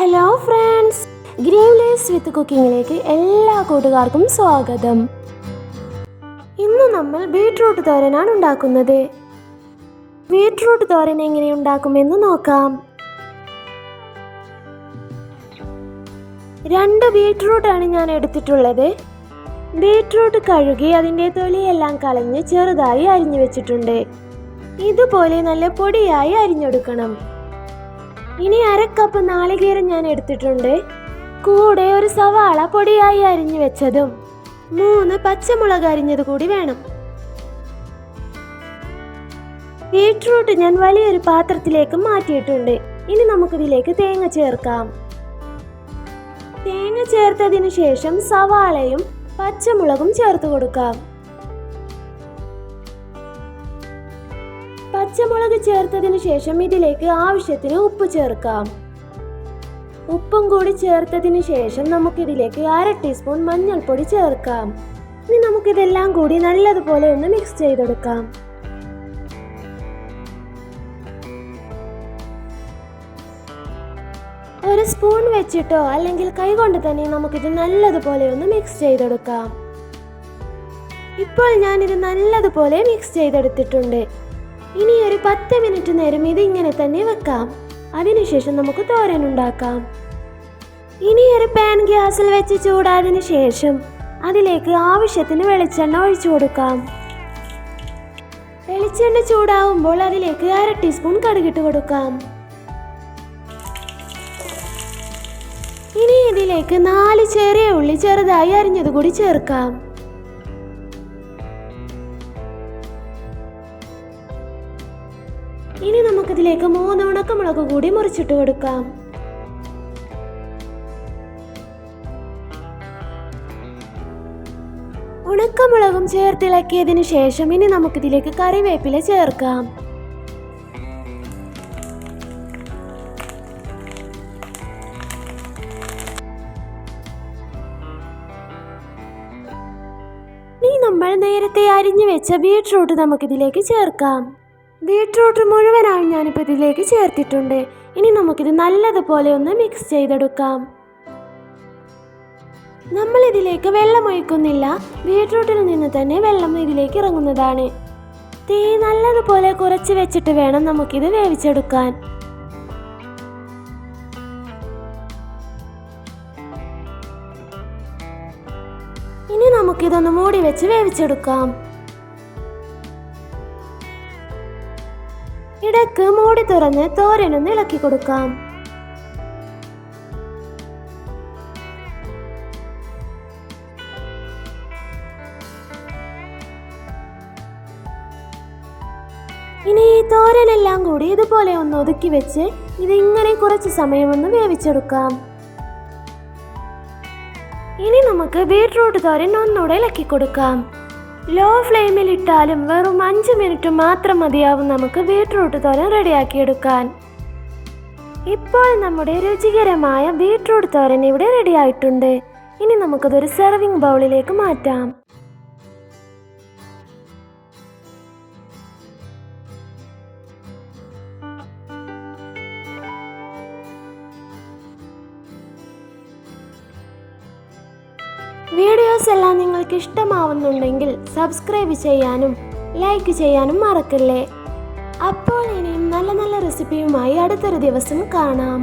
Hello friends green lace with കുക്കിങ്ങിലേക്ക് എല്ലാ കൂട്ടുകാർക്കും സ്വാഗതം. ഇന്ന് നമ്മൾ ബീട്രൂട്ട് തോരനാണ് ഉണ്ടാക്കുന്നത്. ബീട്രൂട്ട് തോരൻ എങ്ങനെ ഉണ്ടാക്കുമെന്ന് നോക്കാം. രണ്ട് ബീട്രൂട്ടാണ് ഞാൻ എടുത്തിട്ടുള്ളത്. ബീട്രൂട്ട് കഴുകി അതിന്റെ തൊലിയെല്ലാം കളഞ്ഞ് ചെറുതായി അരിഞ്ഞു വെച്ചിട്ടുണ്ട്. ഇതുപോലെ നല്ല പൊടിയായി അരിഞ്ഞെടുക്കണം. ഇനി അരക്കപ്പ് നാളികേരം ഞാൻ എടുത്തിട്ടുണ്ട്. കൂടെ ഒരു സവാള പൊടിയായി അരിഞ്ഞു വെച്ചതും മൂന്ന് പച്ചമുളക് അരിഞ്ഞത് കൂടി വേണം. ബീട്രൂട്ട് ഞാൻ വലിയൊരു പാത്രത്തിലേക്ക് മാറ്റിയിട്ടുണ്ട്. ഇനി നമുക്കിതിലേക്ക് തേങ്ങ ചേർക്കാം. തേങ്ങ ചേർത്തതിനു ശേഷം സവാളയും പച്ചമുളകും ചേർത്ത് കൊടുക്കാം. പച്ചമുളക് ചേർത്തതിനു ശേഷം ഇതിലേക്ക് ആവശ്യത്തിന് ഉപ്പ് ചേർക്കാം. ഉപ്പും കൂടി ചേർത്തതിന് ശേഷം നമുക്കിതിലേക്ക് അര ടീസ്പൂൺ മഞ്ഞൾപ്പൊടി ചേർക്കാം. ഇനി നമുക്കിതെല്ലാം കൂടി നല്ലതുപോലെ ഒന്ന് മിക്സ് ചെയ്തെടുക്കാം. ഒരു സ്പൂൺ വെച്ചിട്ടോ അല്ലെങ്കിൽ കൈകൊണ്ട് തന്നെ നമുക്കിത് നല്ലതുപോലെ ഒന്ന് മിക്സ് ചെയ്തെടുക്കാം. ഇപ്പോൾ ഞാനിത് നല്ലതുപോലെ മിക്സ് ചെയ്തെടുത്തിട്ടുണ്ട്. ഇനി ഒരു പത്ത് മിനിറ്റ് നേരം ഇത് ഇങ്ങനെ തന്നെ വെക്കാം. അതിനുശേഷം നമുക്ക് തോരൻ ഉണ്ടാക്കാം. ഇനി ഒരു പാൻ ഗ്യാസിൽ വെച്ച് ചൂടായതിന് ശേഷം അതിലേക്ക് ആവശ്യത്തിന് വെളിച്ചെണ്ണ ഒഴിച്ചു കൊടുക്കാം. വെളിച്ചെണ്ണ ചൂടാവുമ്പോൾ അതിലേക്ക് അര ടീസ്പൂൺ കടുകിട്ട് കൊടുക്കാം. ഇനി ഇതിലേക്ക് നാല് ചെറിയ ഉള്ളി ചെറുതായി അരിഞ്ഞത് കൂടി ചേർക്കാം. ഇനി നമുക്കിതിലേക്ക് മൂന്ന് ഉണക്കമുളക് കൂടി മുറിച്ചിട്ട് കൊടുക്കാം. ഉണക്കമുളകും ചേർത്തിളക്കിയതിനു ശേഷം ഇനി നമുക്കിതിലേക്ക് കറിവേപ്പില ചേർക്കാം. ഇനി നമ്മൾ നേരത്തെ അരിഞ്ഞു വെച്ച ബീട്രൂട്ട് നമുക്കിതിലേക്ക് ചേർക്കാം. ബീട്രൂട്ട് മുഴുവനായി ഞാനിപ്പോൾ ഇതിലേക്ക് ചേർത്തിട്ടുണ്ട്. ഇനി നമുക്കിത് നല്ലതുപോലെ ഒന്ന് മിക്സ് ചെയ്തെടുക്കാം. നമ്മൾ ഇതിലേക്ക് വെള്ളം ഒഴിക്കുന്നില്ല ബീട്രൂട്ടിൽ നിന്ന് തന്നെ വെള്ളം ഇതിലേക്ക് ഇറങ്ങുന്നതാണ്. തീ നല്ലതുപോലെ കുറച്ച് വെച്ചിട്ട് വേണം നമുക്കിത് വേവിച്ചെടുക്കാൻ. ഇനി നമുക്കിതൊന്ന് മൂടി വെച്ച് വേവിച്ചെടുക്കാം. ഇടയ്ക്ക് മൂടി തുറന്ന് തോരനൊന്ന് ഇളക്കി കൊടുക്കാം. ഇനി ഈ തോരനെല്ലാം കൂടി ഇതുപോലെ ഒന്ന് ഒതുക്കി വെച്ച് ഇത് ഇങ്ങനെ കുറച്ച് സമയം ഒന്ന് വേവിച്ചെടുക്കാം. ഇനി നമുക്ക് ബീട്രൂട്ട് തോരൻ ഒന്നുകൂടെ ഇളക്കി കൊടുക്കാം. ലോ ഫ്ലെയിമിൽ ഇട്ടാലും വെറും അഞ്ച് മിനിറ്റ് മാത്രം മതിയാവും നമുക്ക് ബീട്രൂട്ട് തോരൻ റെഡിയാക്കിയെടുക്കാൻ. ഇപ്പോൾ നമ്മുടെ രുചികരമായ ബീട്രൂട്ട് തോരൻ ഇവിടെ റെഡിയായിട്ടുണ്ട്. ഇനി നമുക്കതൊരു സെർവിംഗ് ബൗളിലേക്ക് മാറ്റാം. വീഡിയോസ് എല്ലാം നിങ്ങൾക്ക് ഇഷ്ടമാവുന്നുണ്ടെങ്കിൽ സബ്സ്ക്രൈബ് ചെയ്യാനും ലൈക്ക് ചെയ്യാനും മറക്കല്ലേ. അപ്പോൾ ഇനിയും നല്ല നല്ല റെസിപ്പിയുമായി അടുത്തൊരു ദിവസം കാണാം.